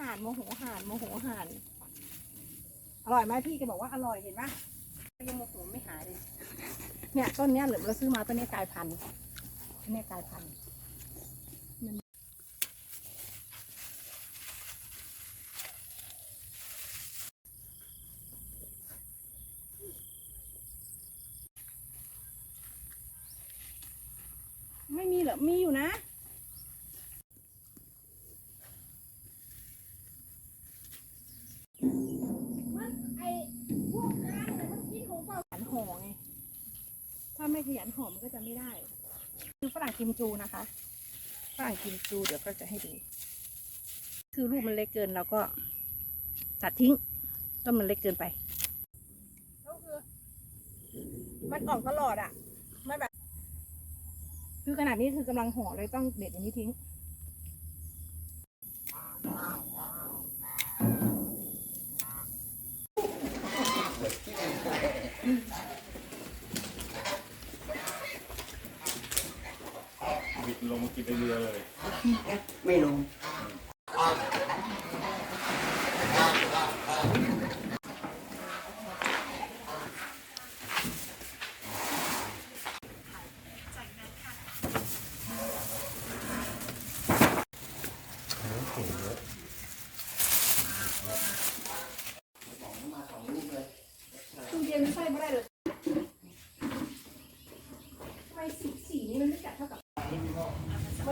ห่านโมโหห่านโมโหห่านอร่อยไหมพี่แกบอกว่าอร่อยเห็นปะก็ยังโมโหไม่หายเลย เนี่ยต้นเนี้ยเหลือเราซื้อมาต้นเนี้ยกลายพันธุ์ต้นเนี้ยกลายพันธุ์มันไม่มีเหรอมีอยู่นะ มันไอพวกร้านเนี่ยมันกินของเปล่าขยันห่อไง ถ้าไม่ขยันหอมก็จะไม่ได้คือฝรั่งกิมจูนะคะฝรั่งกิมจูเดี๋ยวก็จะให้ดู คือลูกมันเล็กเกินเราก็ตัดทิ้งต้นมันเล็กเกินไปก็คือ มันออกตลอดอะไม่แบบ คือขนาดนี้คือกำลังห่อเลยต้องเด็ดอันนี้ทิ้ง บิดลงมากินไปเรือเลย ไม่ลงตู้เย็นใส่ไม่ได้เลย